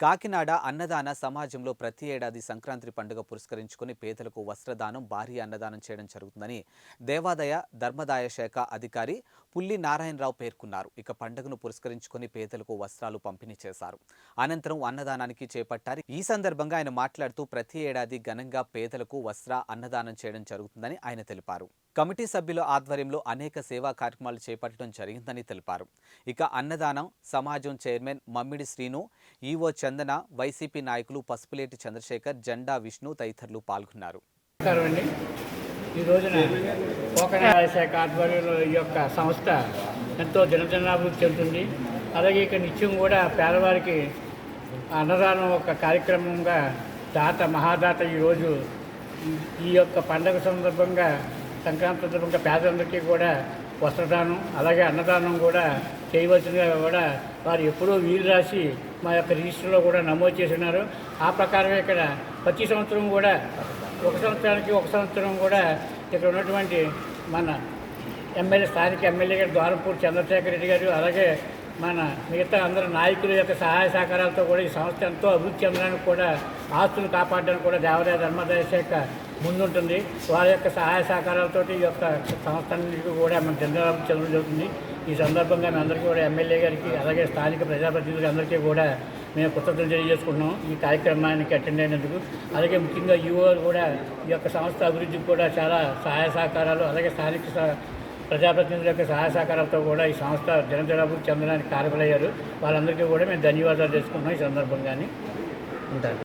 కాకినాడ అన్నదాన సమాజంలో ప్రతి ఏడాది సంక్రాంతి పండుగ పురస్కరించుకుని పేదలకు వస్త్రదానం భారీ అన్నదానం చేయడం జరుగుతుందని దేవాదాయ ధర్మదాయ శాఖ అధికారి పుల్లి నారాయణరావు పేర్కొన్నారు. ఇక పండుగను పురస్కరించుకుని పేదలకు వస్త్రాలు పంపిణీ చేశారు. అనంతరం అన్నదానానికి చేపట్టారు. ఈ సందర్భంగా ఆయన మాట్లాడుతూ ప్రతి ఏడాది ఘనంగా పేదలకు వస్త్ర అన్నదానం చేయడం జరుగుతుందని ఆయన తెలిపారు. కమిటీ సభ్యుల ఆధ్వర్యంలో అనేక సేవా కార్యక్రమాలు చేపట్టడం జరిగిందని తెలిపారు. ఇక అన్నదానం సమాజం chairman Mammidi Srinu EO Chandana YCP నాయకులు పసుపులేటి చంద్రశేఖర్ జెండా విష్ణు తదితరులు పాల్గొన్నారు. ఈ రోజున కోకనాయ శాఖ ఆధ్వర్యంలో ఈ యొక్క సంస్థ ఎంతో దినదినాభివృద్ధి చెందుతుంది. అలాగే ఇక్కడ నిత్యం కూడా పేదవారికి అన్నదానం ఒక కార్యక్రమంగా దాత మహాదాత ఈరోజు ఈ- ఈ యొక్క పండగ సందర్భంగా సంక్రాంతి సందర్భంగా పేదలందరికీ కూడా వస్త్రదానం అలాగే అన్నదానం కూడా చేయవలసినగా కూడా వారు ఎప్పుడూ వీలు రాసి మా యొక్క రిజిస్టర్లో కూడా నమోదు చేస్తున్నారు ఆ ప్రకారమే ఇక్కడ ప్రతి సంవత్సరం కూడా ఒక సంవత్సరానికి ఒక సంవత్సరం కూడా ఇక్కడ ఉన్నటువంటి మన ఎమ్మెల్యే స్థానిక ఎమ్మెల్యే గారు ద్వారంపూర్ చంద్రశేఖర్ రెడ్డి గారు అలాగే మన మిగతా అందరు నాయకుల యొక్క సహాయ సహకారాలతో కూడా ఈ సంస్థ ఎంతో అభివృద్ధి చెందడానికి కూడా ఆస్తులు కాపాడడానికి కూడా దేవాదాయ ధర్మాదాయ శాఖ ముందుంటుంది. వారి యొక్క సహాయ సహకారాలతో ఈ యొక్క సంస్థ కూడా మన చంద్రబాబు చెందడం జరుగుతుంది. ఈ సందర్భంగా మీ అందరికీ కూడా ఎమ్మెల్యే గారికి అలాగే స్థానిక ప్రజాప్రతినిధులకి అందరికీ కూడా మేము కృతజ్ఞతలు తెలియజేసుకుంటున్నాం ఈ కార్యక్రమానికి అటెండ్ అయినందుకు. అలాగే ముఖ్యంగా యువర్ కూడా ఈ యొక్క సంస్థ అభివృద్ధికి కూడా చాలా సహాయ సహకారాలు అలాగే స్థానిక స- ప్రజాప్రతినిధుల యొక్క సహాయ సహకారాలతో కూడా ఈ సంస్థ జనజనాభివృద్ధి చెందడానికి కారకులయ్యారు వాళ్ళందరికీ కూడా మేము ధన్యవాదాలు తెలుసుకున్నాం ఈ సందర్భంగానే. ఉంటాను.